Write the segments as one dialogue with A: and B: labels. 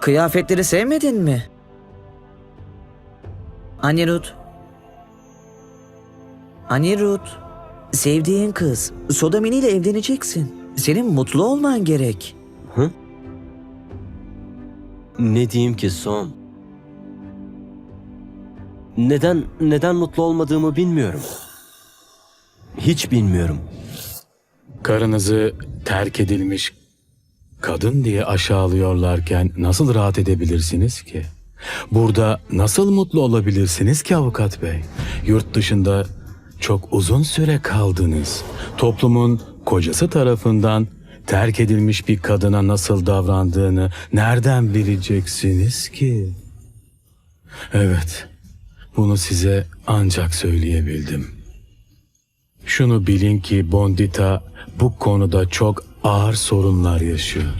A: Kıyafetleri sevmedin mi? Anirut. Anirut. Sevdiğin kız. Sodamini ile evleneceksin. Senin mutlu olman gerek.
B: Ne diyeyim ki Som? Neden neden mutlu olmadığımı bilmiyorum. Hiç bilmiyorum.
C: Karınızı terk edilmiş kadın diye aşağılıyorlarken nasıl rahat edebilirsiniz ki? Burada nasıl mutlu olabilirsiniz ki avukat bey? Yurt dışında çok uzun süre kaldınız. Toplumun kocası tarafından terk edilmiş bir kadına nasıl davrandığını nereden bileceksiniz ki? Evet, bunu size ancak söyleyebildim. Şunu bilin ki Bondita bu konuda çok ağır sorunlar yaşıyor.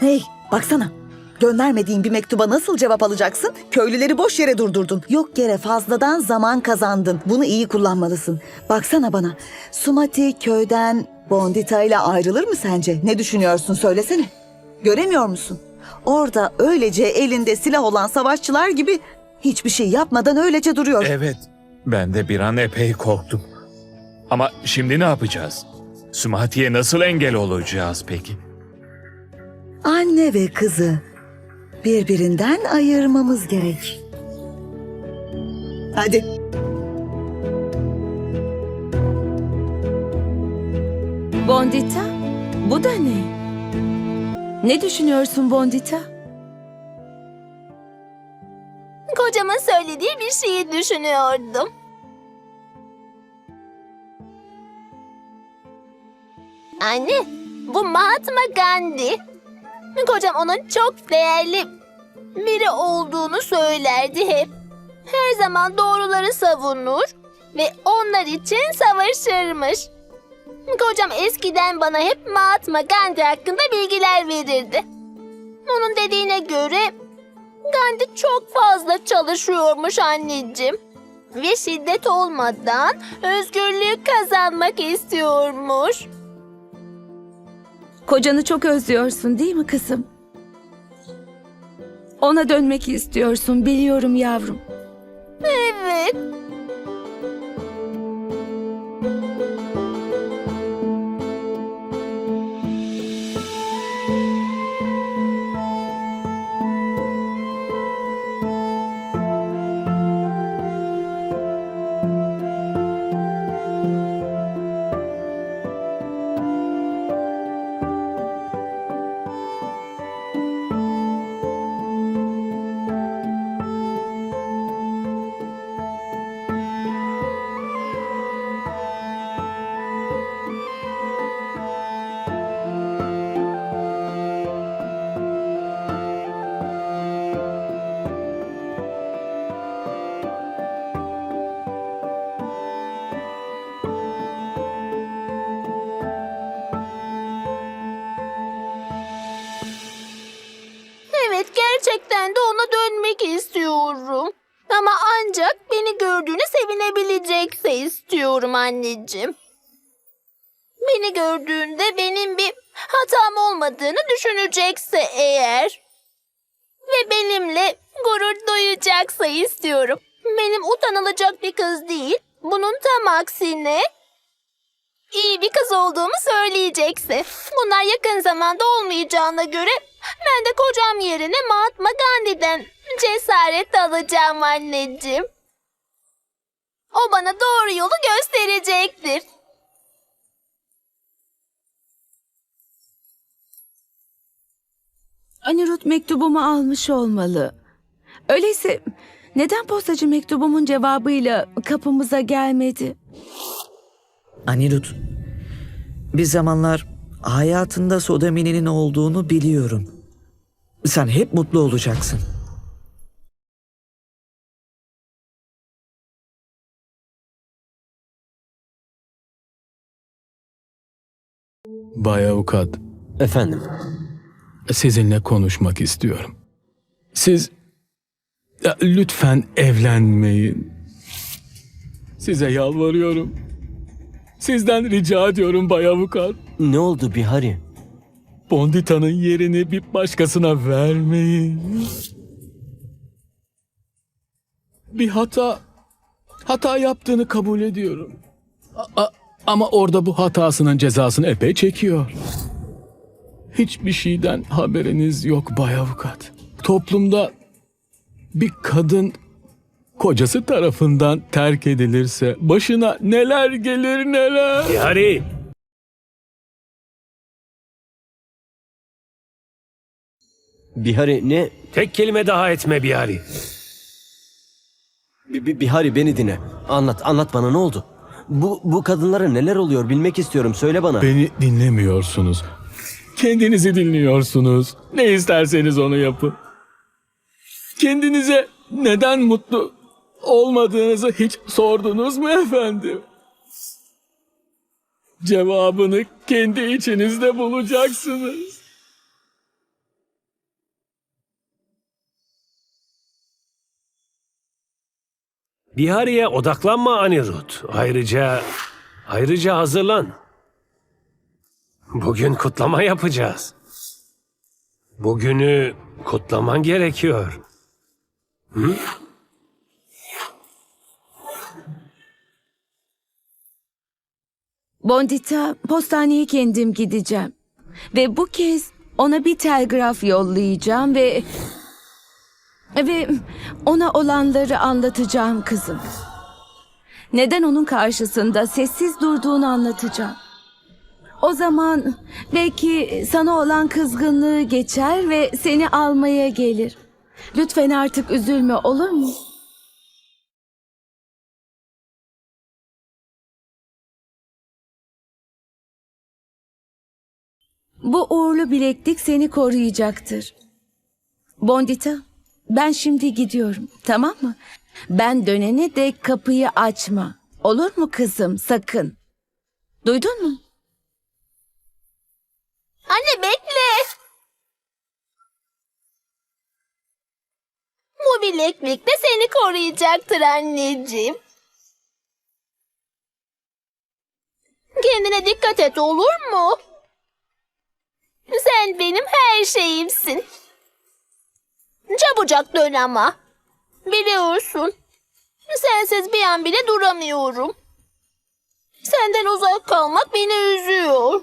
D: Hey baksana. Göndermediğin bir mektuba nasıl cevap alacaksın? Köylüleri boş yere durdurdun. Yok yere fazladan zaman kazandın. Bunu iyi kullanmalısın. Baksana bana. Sumati köyden Bondita ile ayrılır mı sence? Ne düşünüyorsun söylesene. Göremiyor musun? Orada öylece elinde silah olan savaşçılar gibi hiçbir şey yapmadan öylece duruyor.
E: Evet, ben de bir an epey korktum. Ama şimdi ne yapacağız? Sumati'ye nasıl engel olacağız peki?
D: Anne ve kızı birbirinden ayırmamız gerek. Hadi.
F: Bondita, bu da ne? Ne düşünüyorsun Bondita?
G: Kocamın söylediği bir şeyi düşünüyordum. Anne, bu Mahatma Gandhi. Kocam onun çok değerli biri olduğunu söylerdi hep. Her zaman doğruları savunur ve onlar için savaşırmış. Kocam eskiden bana hep Mahatma Gandhi hakkında bilgiler verirdi. Onun dediğine göre Gandhi çok fazla çalışıyormuş anneciğim. Ve şiddet olmadan özgürlüğü kazanmak istiyormuş.
F: Kocanı çok özlüyorsun değil mi kızım? Ona dönmek istiyorsun biliyorum yavrum.
G: Evet. Beni gördüğünde benim bir hatam olmadığını düşünecekse eğer. Ve benimle gurur duyacaksa istiyorum. Benim utanılacak bir kız değil. Bunun tam aksine iyi bir kız olduğumu söyleyecekse. Bunlar yakın zamanda olmayacağına göre ben de kocam yerine Mahatma Gandhi'den cesaret alacağım anneciğim. O bana doğru yolu gösterecektir.
F: Anirut mektubumu almış olmalı. Öyleyse neden postacı mektubumun cevabıyla kapımıza gelmedi?
A: Anirut. Bir zamanlar hayatında Sodamini'nin olduğunu biliyorum. Sen hep mutlu olacaksın.
C: Bay Avukat,
B: Efendim,
C: sizinle konuşmak istiyorum. Siz lütfen evlenmeyin. Size yalvarıyorum. Sizden rica ediyorum Bay Avukat.
B: Ne oldu Bihari?
C: Bondita'nın yerini bir başkasına vermeyin. Bir hata, hata yaptığını kabul ediyorum. A- ama orada bu hatasının cezasını epey çekiyor. Hiçbir şeyden haberiniz yok Bay Avukat. Toplumda bir kadın kocası tarafından terk edilirse başına neler gelir neler.
H: Bihari!
B: Bihari ne?
H: Tek kelime daha etme Bihari.
B: Bi- Bi- Bihari beni dinle. Anlat, anlat bana ne oldu? Bu, bu kadınlara neler oluyor bilmek istiyorum. Söyle bana.
C: Beni dinlemiyorsunuz. Kendinizi dinliyorsunuz. Ne isterseniz onu yapın. Kendinize neden mutlu olmadığınızı hiç sordunuz mu efendim? Cevabını kendi içinizde bulacaksınız.
H: Bihari'ye odaklanma Anirudh. Ayrıca, ayrıca hazırlan. Bugün kutlama yapacağız. Bugünü kutlaman gerekiyor.
F: Bondita, postaneye kendim gideceğim. Ve bu kez ona bir telgraf yollayacağım ve... Ve ona olanları anlatacağım kızım. Neden onun karşısında sessiz durduğunu anlatacağım. O zaman belki sana olan kızgınlığı geçer ve seni almaya gelir. Lütfen artık üzülme olur mu? Bu uğurlu bileklik seni koruyacaktır. Bondita, ben şimdi gidiyorum, tamam mı? Ben dönene dek kapıyı açma. Olur mu kızım, sakın. Duydun mu?
G: Anne bekle. Bu bileklik de seni koruyacaktır anneciğim. Kendine dikkat et olur mu? Sen benim her şeyimsin. Çabucak dön ama. Biliyorsun. Sensiz bir an bile duramıyorum. Senden uzak kalmak beni üzüyor.